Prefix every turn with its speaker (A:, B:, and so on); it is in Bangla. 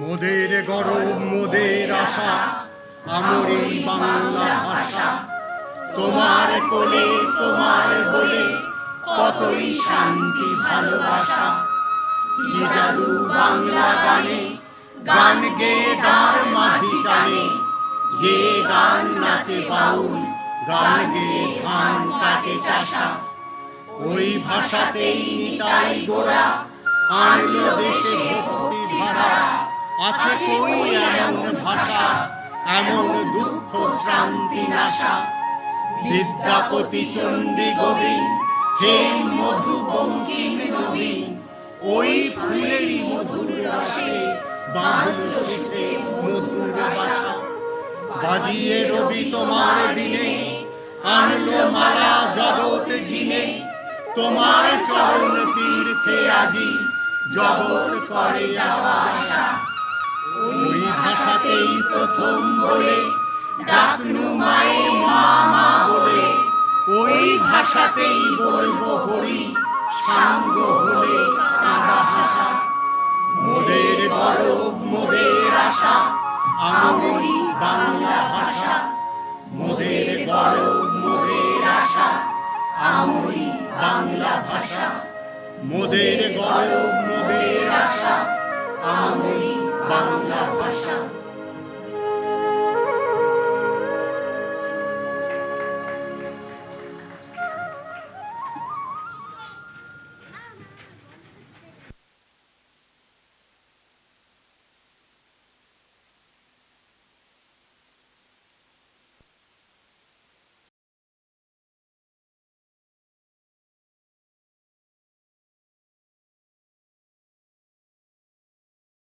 A: মোদের গরব, মোদের আশা, আমার এই বাংলা ভাষা। তোমার কোলে, তোমার বলে কতই শান্তি, ভালোবাসা। কি জাদু বাংলা গানে, গান গে গান মাঝি টানে। গে গান নাচে বাউল, গান গে ধান কাটে চাষা। ওই ভাষাতেই নিতাই গোরা আনলো দেশে ভক্তি ধারা। আছে কই এমন ভাষা, এমন দুঃখ শ্রান্তি নাশা। বিদ্যাপতি চণ্ডী গোবিন্দ হে মধু বঙ্কিম নবীন ওই ফুলেরই মধুর রসে বাঁধল শীতে মধুর বাসা। বাজিয়ে রবি তোমার দিনে, আনলো মালা জগৎ জিনে। তোমার চরণ তীর্থে আজি জগৎ করে যাওয়া আসা। ওই ভাষাতেই প্রথম বলে, ডাকনু মায়ে মা মা বলে। ওই ভাষাতেই বলব হরি, সাঙ্গ হলে কাঁদা ভাষা। মোদের গরব, মোদের আশা, আমরি বাংলা ভাষা। মোদের গরব, মোদের আশা, আমরি বাংলা ভাষা। মোদের গরব, মোদের আশা, আমরি বাংলা ভাষা